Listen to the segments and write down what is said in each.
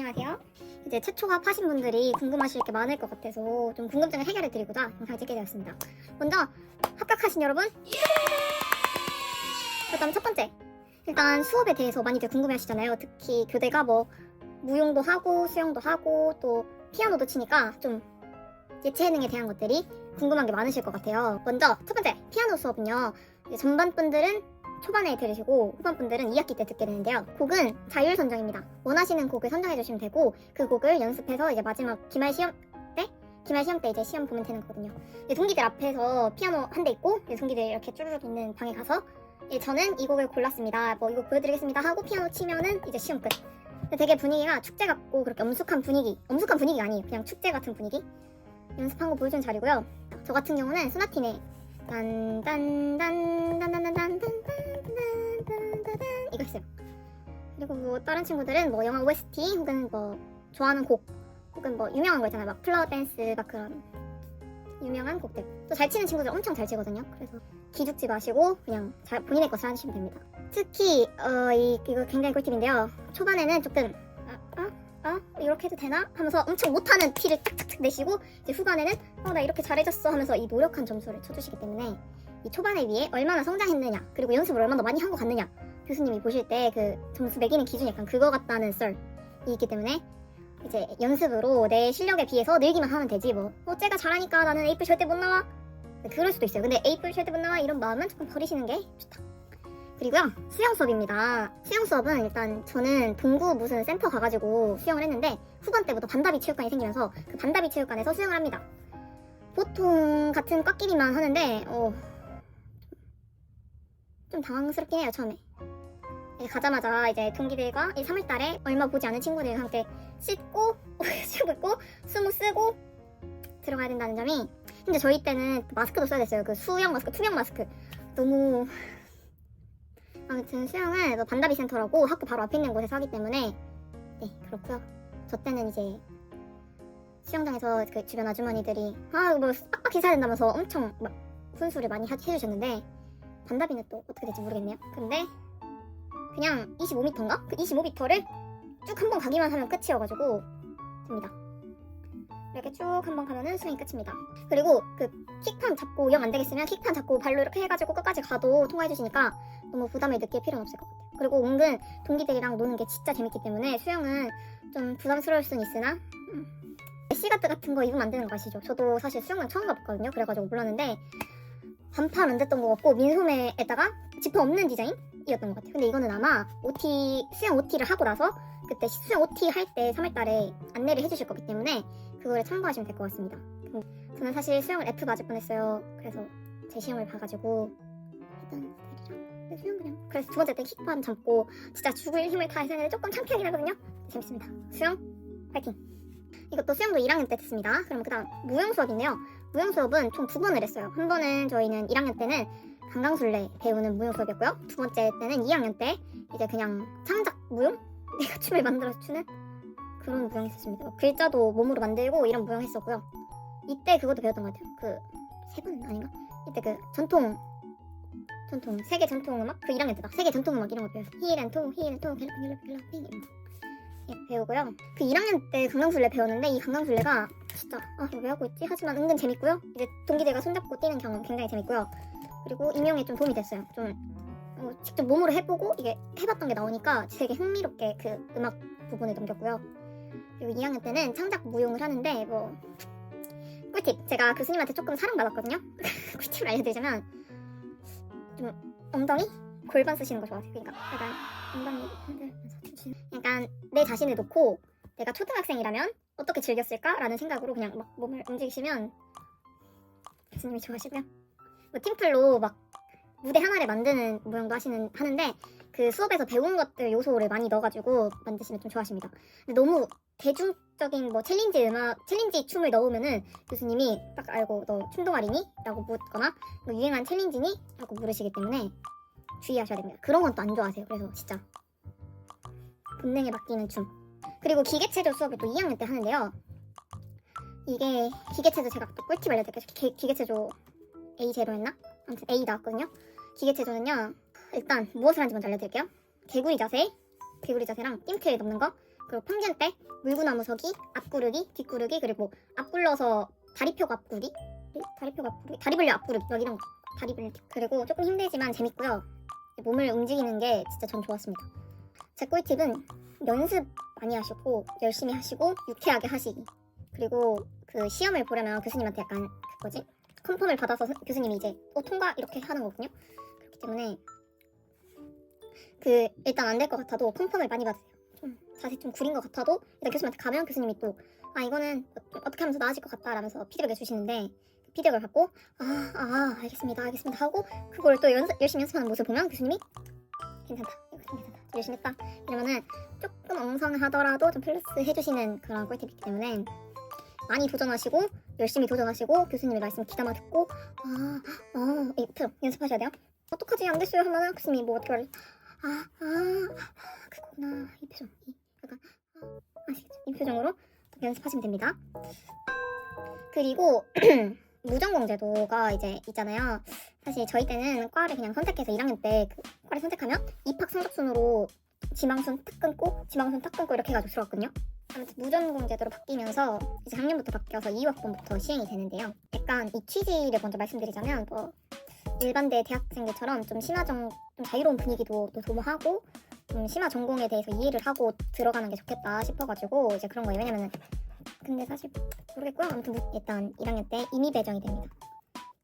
안녕하세요. 이제 최초 합하신 분들이 궁금하실 게 많을 것 같아서 좀 궁금증을 해결해 드리고자 영상을 찍게 되었습니다. 먼저 합격하신 여러분. 일단 첫 번째. 일단 수업에 대해서 많이들 궁금해 하시잖아요. 특히 교대가 뭐 무용도 하고 수영도 하고 또 피아노도 치니까 좀 예체능에 대한 것들이 궁금한 게 많으실 것 같아요. 먼저 첫 번째 피아노 수업은요. 전반 분들은 초반에 들으시고 후반분들은 2학기 때 듣게 되는데요. 곡은 자율 선정입니다. 원하시는 곡을 선정해 주시면 되고 그 곡을 연습해서 이제 마지막 기말 시험 때 기말 시험 때 이제 시험 보면 되는 거거든요. 이제 동기들 앞에서 피아노 한 대 있고 이제 동기들 이렇게 쭈르륵 있는 방에 가서 예, 저는 이 곡을 골랐습니다. 뭐 이거 보여드리겠습니다 하고 피아노 치면은 이제 시험 끝. 근데 되게 분위기가 축제 같고 그렇게 엄숙한 분위기, 엄숙한 분위기 아니에요. 그냥 축제 같은 분위기. 연습한 거 보여주는 자리고요. 저 같은 경우는 소나틴의 딴딴딴딴딴딴딴 그리고 뭐 다른 친구들은 뭐 영화 OST 혹은 뭐 좋아하는 곡 혹은 뭐 유명한 거 있잖아요. 막 플라워 댄스 막 그런 유명한 곡들. 또 잘 치는 친구들 엄청 잘 치거든요. 그래서 기죽지 마시고 그냥 잘 본인의 것을 하시면 됩니다. 특히 어, 이, 이거 굉장히 꿀팁인데요. 초반에는 조금 아, 아, 아 이렇게 해도 되나 하면서 엄청 못하는 티를 탁탁탁 내시고 이제 후반에는 어 나 이렇게 잘해줬어 하면서 이 노력한 점수를 쳐주시기 때문에 이 초반에 비해 얼마나 성장했느냐 그리고 연습을 얼마나 많이 한 것 같느냐 교수님이 보실 때 그 점수 매기는 기준이 약간 그거 같다는 썰이 있기 때문에 이제 연습으로 내 실력에 비해서 늘기만 하면 되지 뭐. 어, 쟤가 잘하니까 나는 에이플 절대 못 나와. 네, 그럴 수도 있어요. 근데 에이플 절대 못 나와 이런 마음은 조금 버리시는 게 좋다. 그리고요 수영 수업입니다. 수영 수업은 일단 저는 동구 무슨 센터 가가지고 수영을 했는데 후반 때부터 반다비 체육관이 생기면서 그 반다비 체육관에서 수영을 합니다. 보통 같은 꽉끼리만 하는데 어, 좀 당황스럽긴 해요 처음에 가자마자 이제 동기들과 3월달에 얼마 보지 않은 친구들과 함께 씻고 씻고 있고 스무 쓰고 들어가야 된다는 점이 근데 저희 때는 마스크도 써야 됐어요. 그 수영 마스크 투명 마스크. 너무 아무튼 수영은 뭐 반다비 센터라고 학교 바로 앞에 있는 곳에서 하기 때문에 네 그렇고요. 저 때는 이제 수영장에서 그 주변 아주머니들이 아뭐 빡빡 해야 된다면서 엄청 막 훈수를 많이 하- 해주셨는데 반다비는 또 어떻게 될지 모르겠네요. 근데 그냥 25m인가? 그 25m를 쭉 한 번 가기만 하면 끝이어가지고 됩니다. 이렇게 쭉 한 번 가면은 스윙이 끝입니다. 그리고 그 킥판 잡고 영 안 되겠으면 킥판 잡고 발로 이렇게 해가지고 끝까지 가도 통과해 주시니까 너무 부담을 느낄 필요는 없을 것 같아요. 그리고 은근 동기들이랑 노는 게 진짜 재밌기 때문에 수영은 좀 부담스러울 순 있으나 음. 시가드 같은 거 입으면 안 되는 거 아시죠? 저도 사실 수영장 처음 가봤거든요. 그래가지고 몰랐는데 반팔 안 됐던 것 같고 민소매에다가 지퍼 없는 디자인 이었던 것 같아요. 근데 이거는 아마 OT 수영 OT를 하고 나서 그때 수영 OT 할 때 3월달에 안내를 해주실 거기 때문에 그거를 참고하시면 될 것 같습니다. 음, 저는 사실 수영을 F 맞을 뻔했어요. 그래서 제 시험을 봐가지고 했던 스타일이라 근데 수영 그냥 그래서 두 번째 때 킥판 잡고 진짜 죽을 힘을 다해서 했는데 조금 창피하긴 하거든요. 재밌습니다. 수영 파이팅! 이것도 수영도 1학년 때 됐습니다. 그럼 그다음 무용 수업인데요. 무용 수업은 총 두 번을 했어요. 한 번은 저희는 1학년 때는 강강술래 배우는 무용 수업이었고요. 두 번째 때는 2학년 때 이제 그냥 창작 무용? 내가 춤을 만들어서 추는 그런 무용 했었습니다. 글자도 몸으로 만들고 이런 무용 했었고요. 이때 그것도 배웠던 것 같아요. 그 세 번 아닌가? 이때 그 전통 전통 세계 전통 음악 그 1학년 때다. 세계 전통 음악 이런 거 배웠어요. 힐앤통 힐앤통 힐앤통 이런 거. 예, 배우고요. 그 1학년 때 강강술래 배웠는데 이 강강술래가 진짜 아 이거 왜 하고 있지? 하지만 은근 재밌고요. 이제 동기들과 손잡고 뛰는 경험 굉장히 재밌고요. 그리고 임용에 좀 도움이 됐어요. 좀 어, 직접 몸으로 해보고 이게 해봤던 게 나오니까 되게 흥미롭게 그 음악 부분을 넘겼고요. 그리고 2학년 때는 창작 무용을 하는데 뭐 꿀팁 제가 교수님한테 조금 사랑받았거든요. 꿀팁을 알려드리자면 좀 엉덩이 골반 쓰시는 거 좋아하세요. 그러니까 약간 엉덩이 흔들면서 춤추는 약간 내 자신을 놓고 내가 초등학생이라면 어떻게 즐겼을까라는 생각으로 그냥 막 몸을 움직이시면 교수님이 좋아하시고요. 뭐 팀플로 막 무대 하나를 만드는 모양도 하시는 하는데 그 수업에서 배운 것들 요소를 많이 넣어가지고 만드시면 좀 좋아하십니다. 근데 너무 대중적인 뭐 챌린지 음악, 챌린지 춤을 넣으면은 교수님이 딱 알고 너 춤동아리니? 라고 묻거나 뭐 유행한 챌린지니? 라고 물으시기 때문에 주의하셔야 됩니다. 그런 건 또 안 좋아하세요. 그래서 진짜 본능에 맡기는 춤. 그리고 기계체조 수업을 또 2학년 때 하는데요. 이게 기계체조 제가 또 꿀팁 알려드릴게요. 기, 기계체조 A0였나? 아무튼 A 나왔거든요. 기계체조는요. 일단 무엇을 하는지 먼저 알려드릴게요. 개구리 자세, 개구리 자세랑 띵틀 넘는 거, 그리고 평균 때 물구나무 서기, 앞구르기, 뒷구르기 그리고 앞굴러서 다리 펴고 앞구르기, 다리 펴고 앞구르기, 다리 벌려 앞구르기 막 이런 거. 다리 벌려. 그리고 조금 힘들지만 재밌고요. 몸을 움직이는 게 진짜 전 좋았습니다. 제 꿀팁은 연습 많이 하시고 열심히 하시고 유쾌하게 하시기. 그리고 그 시험을 보려면 교수님한테 약간 그거지 컨펌을 받아서 선- 교수님이 이제 어 통과 이렇게 하는 거거든요. 그렇기 때문에 그 일단 안 될 것 같아도 컨펌을 많이 받으세요. 좀 자세 좀 구린 것 같아도 일단 교수님한테 가면 교수님이 또 아 이거는 좀 어떻게 하면 더 나아질 것 같다라면서 피드백을 주시는데 그 피드백을 받고 아, 아 알겠습니다 알겠습니다 하고 그걸 또 연습, 열심히 연습하는 모습을 보면 교수님이 괜찮다 괜찮다 열심히 했다 이러면은 조금 엉성하더라도 좀 플러스 해주시는 그런 꿀팁이기 때문에 많이 도전하시고 열심히 도전하시고 교수님의 말씀 귀담아 듣고 아, 아, 이 표정 연습하셔야 돼요. 어떡하지 안 됐어요 하면은 교수님이 뭐 어떻게 말해? 아, 아, 그거구나 이 표정, 이 약간 아, 아시겠죠? 이 표정으로 연습하시면 됩니다. 그리고 무전공 제도가 이제 있잖아요. 사실 저희 때는 과를 그냥 선택해서 1학년 때 그 과를 선택하면 입학 성적 순으로 지망순 탁 끊고 지망순 탁 끊고 이렇게 해가지고 들어갔거든요. 아무튼 무전공 제도로 바뀌면서 이제 학년부터 바뀌어서 2학번부터 시행이 되는데요. 약간 이 취지를 먼저 말씀드리자면 뭐 일반대 대학생들처럼 좀 심화 정 좀 자유로운 분위기도 또 도모하고 좀 심화 전공에 대해서 이해를 하고 들어가는 게 좋겠다 싶어가지고 이제 그런 거예요. 왜냐면은 근데 사실 모르겠고요. 아무튼 무- 일단 1학년 때 임의 배정이 됩니다.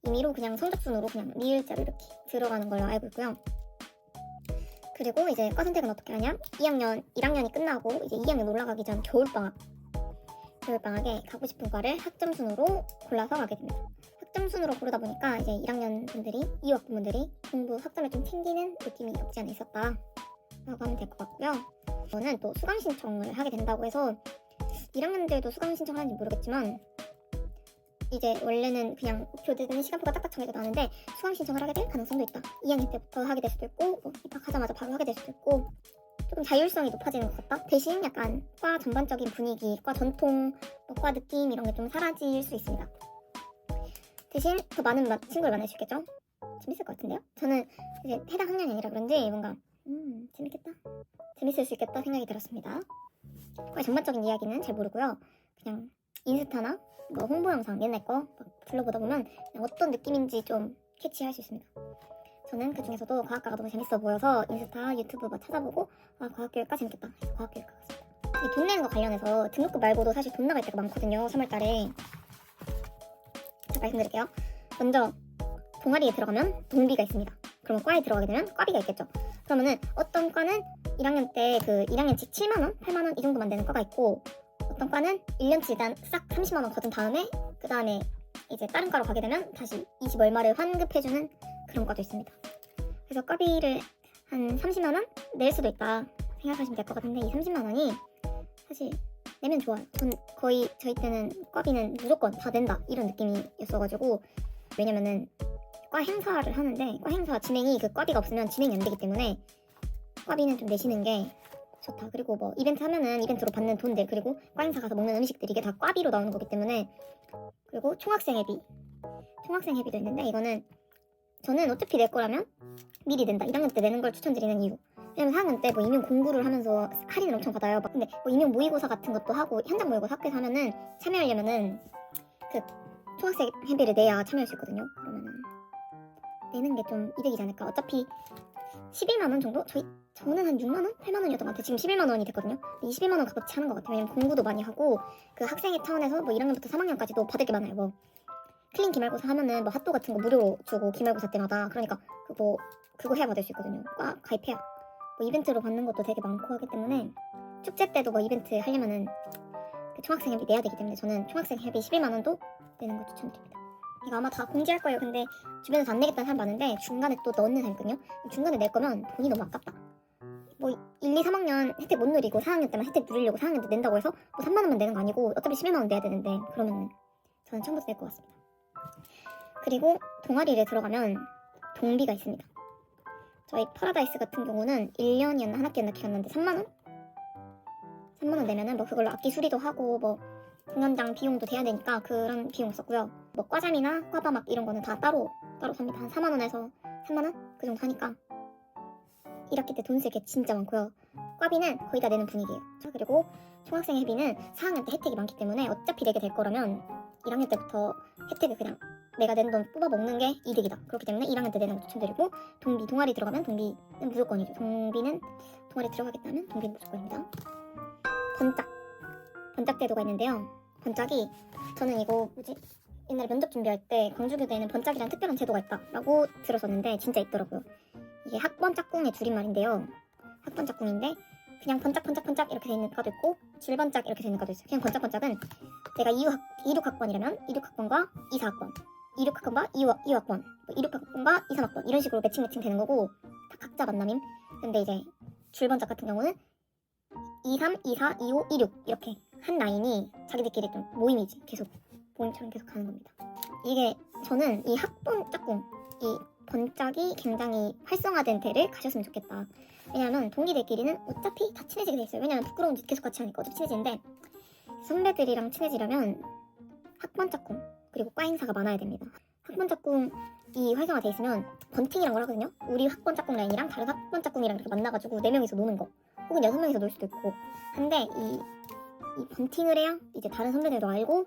임의로 그냥 성적순으로 그냥 리을자로 이렇게 들어가는 걸로 알고 있고요. 그리고 이제 과 선택은 어떻게 하냐? 2학년 1학년이 끝나고 이제 2학년 올라가기 전 겨울방학 겨울방학에 가고 싶은 과를 학점 순으로 골라서 가게 됩니다. 학점 순으로 고르다 보니까 이제 1학년 분들이 2학번 분들이 공부 학점을 좀 챙기는 느낌이 없지 않아 있었다. 라고 하면 될 것 같고요. 저는 또 수강 신청을 하게 된다고 해서 1학년들도 수강 신청하는지 모르겠지만 이제 원래는 그냥 교대는 시간표가 딱딱 정해져 나는데 수강 신청을 하게 될 가능성도 있다. 2학년 때부터 하게 될 수도 있고 뭐 입학하자마자 바로 하게 될 수도 있고 조금 자율성이 높아지는 것 같다. 대신 약간 과 전반적인 분위기, 과 전통, 뭐과 느낌 이런 게 좀 사라질 수 있습니다. 대신 더 많은 마- 친구를 만날 수 있겠죠? 재밌을 것 같은데요? 저는 이제 해당 학년이 아니라 그런지 뭔가 음 재밌겠다, 재밌을 수 있겠다 생각이 들었습니다. 과의 전반적인 이야기는 잘 모르고요. 그냥 인스타나 뭐 홍보 영상 옛날 거막 둘러보다 보면 어떤 느낌인지 좀 캐치할 수 있습니다. 저는 그 중에서도 과학과가 너무 재밌어 보여서 인스타, 유튜브 막 찾아보고 아 과학교육과 재밌겠다 과학교육과 갔습니다. 이 돈 내는 거 관련해서 등록금 말고도 사실 돈 나갈 때가 많거든요. 3월달에 자 말씀드릴게요. 먼저 동아리에 들어가면 동비가 있습니다. 그러면 과에 들어가게 되면 과비가 있겠죠. 그러면은 어떤 과는 1학년 때 그 1학년치 7만 원, 8만 원 이 정도만 내는 과가 있고 어떤 과는 1년치 일단 싹 30만 원 거둔 다음에 그 다음에 이제 다른 과로 가게 되면 다시 20 얼마를 환급해주는 그런 과도 있습니다. 그래서 과비를 한 30만 원 낼 수도 있다 생각하시면 될 것 같은데 이 30만 원이 사실 내면 좋아요. 전 거의 저희 때는 과비는 무조건 다 낸다 이런 느낌이었어가지고 왜냐면은 과 행사를 하는데 과 행사 진행이 그 과비가 없으면 진행이 안 되기 때문에 과비는 좀 내시는 게 좋다. 그리고 뭐 이벤트 하면은 이벤트로 받는 돈들 그리고 과 행사 가서 먹는 음식들 이게 다 과비로 나오는 거기 때문에 그리고 총학생 회비 총학생 회비도 있는데 이거는 저는 어차피 낼 거라면 미리 낸다. 1학년 때 내는 걸 추천드리는 이유. 왜냐면 4학년 때 뭐 임용 공부를 하면서 할인을 엄청 받아요. 막 근데 뭐 임용 모의고사 같은 것도 하고 현장 모의고사 학교에서 하면은 참여하려면은 그 총학생 회비를 내야 참여할 수 있거든요. 그러면은 내는 게 좀 이득이지 않을까. 어차피 11만 원 정도? 저희 저는 한 6만 원, 8만 원이었던 것 같아요. 지금 11만 원이 됐거든요. 21만 원 값어치 하는 것 같아요. 왜냐면 공부도 많이 하고 그 학생의 차원에서 뭐 1학년부터 3학년까지도 받을 게 많아요. 뭐 클린 기말고사 하면은 뭐 핫도 같은 거 무료로 주고 기말고사 때마다 그러니까 그거 그거 해야 받을 수 있거든요. 과 가입해야 뭐 이벤트로 받는 것도 되게 많고 하기 때문에 축제 때도 뭐 이벤트 하려면은 그 총학생 회비 내야 되기 때문에 저는 총학생 회비 11만 원도 내는 걸 추천드립니다. 이거 아마 다 공지할 거예요. 근데 주변에서 안 내겠다는 사람 많은데 중간에 또 넣는 사람 있거든요. 중간에 낼 거면 돈이 너무 아깝다. 뭐 1, 2, 3학년 혜택 못 누리고 4학년 때만 혜택 누리려고 4학년 때 낸다고 해서 뭐 3만 원만 내는 거 아니고 어차피 11만 원 내야 되는데 그러면은 저는 처음부터 낼 것 같습니다. 그리고 동아리를 들어가면 동비가 있습니다. 저희 파라다이스 같은 경우는 1년이었나 한 학기였나 기억나는데 3만 원? 3만 원 내면은 뭐 그걸로 악기 수리도 하고 뭐 공연장 비용도 돼야 되니까 그런 비용 썼고요. 뭐 과잠이나 과바 막 이런 거는 다 따로 따로 삽니다. 한 4만 원에서 3만 원? 그 정도 하니까 1학기 때 돈 쓸 게 진짜 많고요. 과비는 거의 다 내는 분위기예요. 자, 그리고 총학생 회비는 4학년 때 혜택이 많기 때문에 어차피 내게 될 거라면 1학년 때부터 혜택을 그냥 내가 낸 돈 뽑아 먹는 게 이득이다. 그렇기 때문에 1학년 때 내는 거 추천드리고 동비 동아리 들어가면 동비는 무조건이죠. 동비는 동아리 들어가겠다면 동비는 무조건입니다. 번짝 번짝 제도가 있는데요. 번짝이 저는 이거 뭐지 옛날에 면접 준비할 때 광주교대에는 번짝이라는 특별한 제도가 있다라고 들었었는데 진짜 있더라고요. 이게 학번 짝꿍의 줄임말인데요. 학번 짝꿍인데 그냥 번짝 번짝 번짝 이렇게 돼 있는 과도 있고 줄번짝 이렇게 돼 있는 과도 있어요. 그냥 번짝 번짝은 내가 2학, 26학번이라면 26학번과 24학번 26학번과 2학, 2학번 26학번과 23학번 이런 식으로 매칭 매칭 되는 거고 다 각자 만남임. 근데 이제 줄번짝 같은 경우는 23, 24, 25, 26 이렇게 한 라인이 자기들끼리 좀 모임이지 계속 모임처럼 계속 가는 겁니다. 이게 저는 이 학번 짝꿍 이 번짝이 굉장히 활성화된 데를 가셨으면 좋겠다. 왜냐면 동기들끼리는 어차피 다 친해지게 돼 있어요. 왜냐면 부끄러운 짓 계속 같이 하니까 어차피 친해지는데 선배들이랑 친해지려면 학번 짝꿍 그리고 과 행사가 많아야 됩니다. 학번 짝꿍이 활성화돼 있으면 번팅이란 걸 하거든요. 우리 학번 짝꿍 라인이랑 다른 학번 짝꿍이랑 이렇게 만나가지고 네 명이서 노는 거, 혹은 여섯 명이서 놀 수도 있고. 한데 이, 이 번팅을 해야 이제 다른 선배들도 알고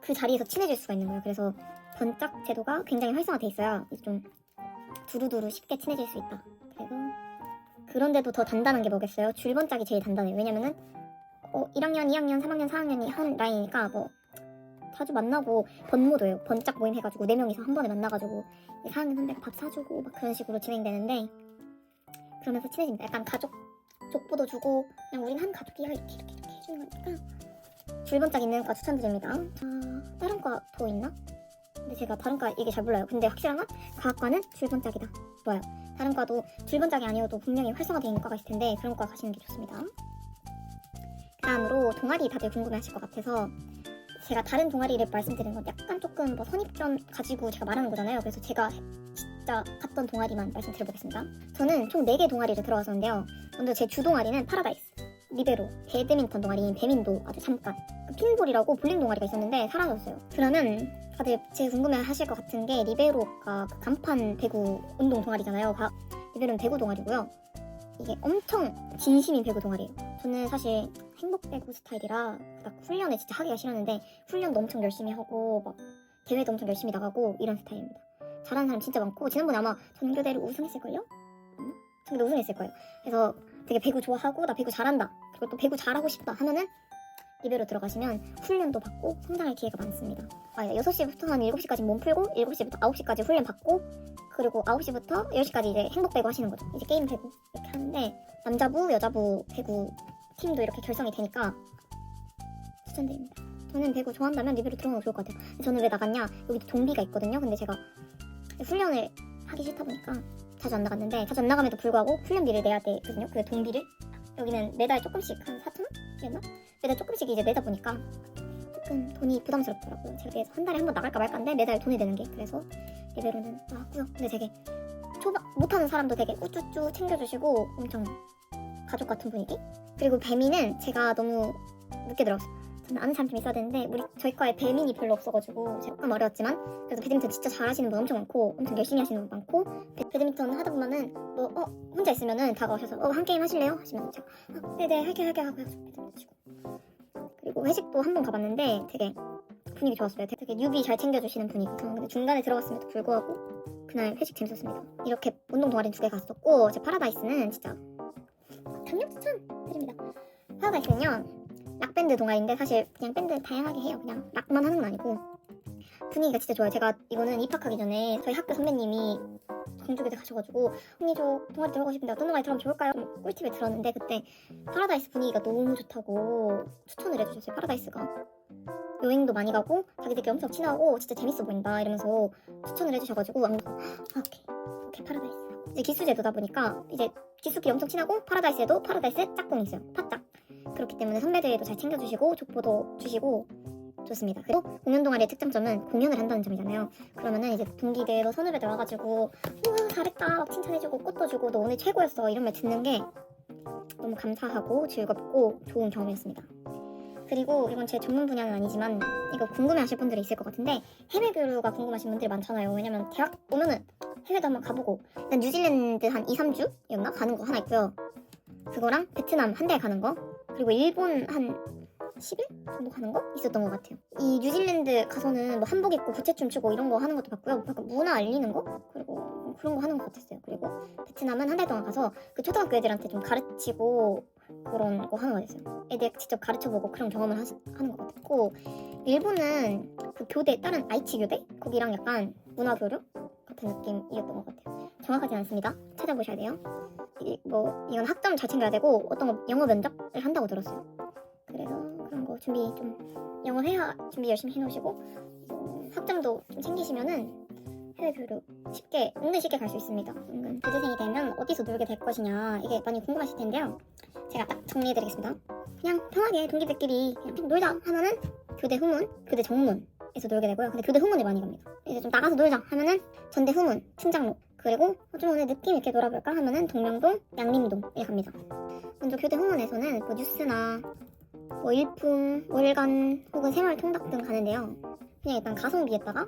그 자리에서 친해질 수가 있는 거예요. 그래서 번짝 제도가 굉장히 활성화돼 이제 좀 두루두루 쉽게 친해질 수 있다. 그리고 그런데도 더 단단한 게 뭐겠어요? 줄번짝이 제일 단단해요. 왜냐면은 어, 1학년, 2학년, 3학년, 4학년이 한 라인이니까 뭐 자주 만나고 번모도예요. 번짝 모임 해가지고 네 명이서 한 번에 만나가지고 4학년 선배가 밥 사주고 막 그런 식으로 진행되는데 그러면서 친해집니다. 약간 가족 족보도 주고 그냥 우린 한 가족이야 이렇게 이렇게 해주는 거니까 줄번짝 있는 과 추천드립니다. 자 다른 과 더 있나? 근데 제가 다른 과 얘기 잘 몰라요. 근데 확실한 건 과학과는 줄번짝이다. 좋아요. 다른 과도 줄번짝이 아니어도 분명히 활성화되어 있는 과가 있을 텐데 그런 과 가시는 게 좋습니다. 다음으로 동아리 다들 궁금해하실 것 같아서 제가 다른 동아리를 말씀드리는 건 약간 조금 뭐 선입견 가지고 제가 말하는 거잖아요. 그래서 제가 진짜 갔던 동아리만 말씀드려보겠습니다. 저는 총 4개 동아리를 들어갔었는데요. 먼저 제 주 동아리는 파라다이스, 리베로, 배드민턴 동아리인 배민도 아주 잠깐, 그 핀볼이라고 볼링 동아리가 있었는데 사라졌어요. 그러면 다들 제 궁금해 하실 것 같은 게 리베로가 그 간판 배구 운동 동아리잖아요. 가- 리베로는 배구 동아리고요. 이게 엄청 진심인 배구 동아리예요. 저는 사실 행복 배구 스타일이라 딱 훈련을 진짜 하기가 싫었는데 훈련도 엄청 열심히 하고 막 대회도 엄청 열심히 나가고 이런 스타일입니다. 잘하는 사람 진짜 많고 지난번에 아마 전교대를 우승했을걸요? 응? 전교대 우승했을 거예요. 그래서 되게 배구 좋아하고 나 배구 잘한다. 그리고 또 배구 잘하고 싶다 하면은 리베로 들어가시면 훈련도 받고 성장할 기회가 많습니다. 아, 6시부터 한 7시까지 몸 풀고 7시부터 9시까지 훈련 받고 그리고 9시부터 10시까지 이제 행복 배구 하시는 거죠. 이제 게임 배구 이렇게 하는데 남자부, 여자부 배구 팀도 이렇게 결성이 되니까 추천드립니다. 저는 배구 좋아한다면 리베로 들어가는 거 좋을 것 같아요. 저는 왜 나갔냐? 여기 동비가 있거든요. 근데 제가 훈련을 하기 싫다 보니까 자주 안 나갔는데 자주 안 나감에도 불구하고 훈련비를 내야 되거든요. 그 동비를 여기는 매달 조금씩 한 4천 원이었나? 매달 조금씩 이제 내다 보니까 조금 돈이 부담스럽더라고요. 제가 그래서 한 달에 한 번 나갈까 말까인데 매달 돈이 되는 게 그래서 리베로는 나왔고요. 근데 되게 초반 못하는 사람도 되게 우쭈쭈 챙겨주시고 엄청 가족 같은 분위기. 그리고 배민은 제가 너무 늦게 들어왔어요. 저는 아는 사람 좀 있어야 되는데 우리 저희 과에 배민이 별로 없어가지고 제가 조금 어려웠지만 그래서 배드민턴 진짜 잘하시는 분 엄청 많고 엄청 열심히 하시는 분 많고 배, 배드민턴 하다 보면은 뭐 어 혼자 있으면은 다가오셔서 어 한 게임 하실래요? 하시면 제가 아, 네네 할게 할게 하고 해서 배드민턴 치고 그리고 회식도 한 번 가봤는데 되게 분위기 좋았어요. 되게 뉴비 잘 챙겨주시는. 저는 근데 중간에 들어갔음에도 불구하고 그날 회식 재밌었습니다. 이렇게 운동 동아리 두개 갔었고 제 파라다이스는 진짜 강력 추천드립니다. 파라다이스는요 락 밴드 동아리인데 사실 그냥 밴드 다양하게 해요. 그냥 락만 하는 건 아니고 분위기가 진짜 좋아요. 제가 이거는 입학하기 전에 저희 학교 선배님이 광주교대 가셔가지고 언니 저 동아리 들어가고 싶은데 어떤 동아리 들어가면 좋을까요? 좀 꿀팁을 들었는데 그때 파라다이스 분위기가 너무 좋다고 추천을 해주셨어요. 파라다이스가 여행도 많이 가고 자기들끼리 엄청 친하고 진짜 재밌어 보인다 이러면서 추천을 해주셔가지고 안- 아 오케이 오케이 파라다이스 이제 기수제도다 보니까 이제 기수끼리 엄청 친하고 파라다이스에도 파라다이스 짝꿍이 있어요 팟짝 그렇기 때문에 선배들도 잘 챙겨주시고 족보도 주시고 좋습니다. 그리고 공연 동아리의 특장점은 공연을 한다는 점이잖아요. 그러면은 이제 뭐 선후배들 와가지고 우와 잘했다. 막 칭찬해주고 꽃도 주고 너 오늘 최고였어. 이런 말 듣는 게 너무 감사하고 즐겁고 좋은 경험이었습니다. 그리고 이건 제 전문 분야는 아니지만 이거 궁금해하실 분들이 있을 것 같은데 해외 교류가 궁금하신 분들이 많잖아요. 왜냐면 대학 오면은 해외도 한번 가보고 난 뉴질랜드 한 2, 3주였나? 가는 거 하나 있고요. 그거랑 베트남 한 달 가는 거 그리고 일본 한 10일 정도 가는 거 있었던 것 같아요. 이 뉴질랜드 가서는 뭐 한복 입고 부채춤 추고 이런 거 하는 것도 봤고요. 약간 문화 알리는 거 그리고 뭐 그런 거 하는 것 같았어요. 그리고 베트남은 한 달 동안 가서 그 초등학교 애들한테 좀 가르치고 그런 거 하는 거였어요. 애들 직접 가르쳐보고 그런 경험을 하시, 하는 것 같고 일본은 그 교대 다른 아이치 교대 거기랑 약간 문화 교류 같은 느낌이었던 것 같아요. 정확하지 않습니다. 찾아보셔야 돼요. 이, 뭐 이건 학점 잘 챙겨야 되고 어떤 거 영어 면접을 한다고 들었어요. 그래서 그런 거 준비 좀 영어 회화 준비 열심히 해놓으시고 음, 학점도 좀 챙기시면은 해외 교류 쉽게 은근 쉽게 갈 수 있습니다. 은근 교대생이 되면 어디서 놀게 될 것이냐 이게 많이 궁금하실 텐데요. 제가 딱 정리해드리겠습니다. 그냥 편하게 동기들끼리 그냥 좀 놀자 하면은 교대 후문, 교대 정문에서 놀게 되고요. 근데 교대 후문에 많이 갑니다. 이제 좀 나가서 놀자 하면은 전대 후문, 충장로 그리고 좀 오늘 느낌 있게 놀아볼까 하면은 동명동, 양림동에 갑니다. 먼저 교대 후문에서는 뭐 뉴스나 뭐 일품, 월간 혹은 생활 통닭 등 가는데요. 그냥 일단 가성비에다가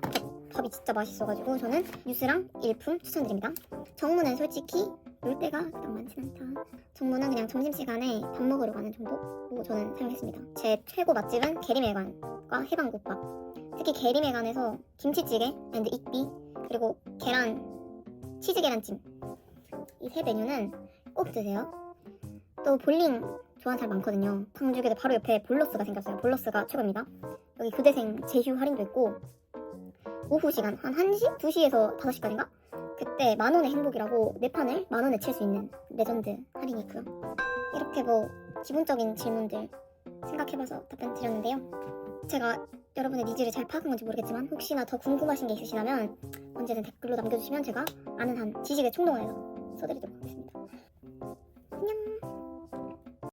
밥이 진짜 맛있어가지고 저는 뉴스랑 일품 추천드립니다. 정문은 솔직히 놀 데가 딱 많진 않다. 정문은 그냥 점심시간에 밥 먹으러 가는 정도로 저는 생각했습니다. 제 최고 맛집은 계리매관과 해방국밥. 특히 계리매관에서 김치찌개 앤드 익비 그리고 계란 치즈 계란찜 이 세 메뉴는 꼭 드세요. 또 볼링 좋아하는 사람 많거든요. 광주교대 바로 옆에 볼러스가 생겼어요. 볼러스가 최고입니다. 여기 교대생 제휴 할인도 있고 오후 시간 한 1시? 2시에서 5시까지인가? 그때 만원의 행복이라고 네 판을 만원에 칠 수 있는 레전드 할인이 있고요. 이렇게 뭐 기본적인 질문들 생각해봐서 답변 드렸는데요. 제가 여러분의 니즈를 잘 파악한 건지 모르겠지만 혹시나 더 궁금하신 게 있으시다면 언제든 댓글로 남겨주시면 제가 아는 한 지식의 총동원해서 써드리도록 하겠습니다.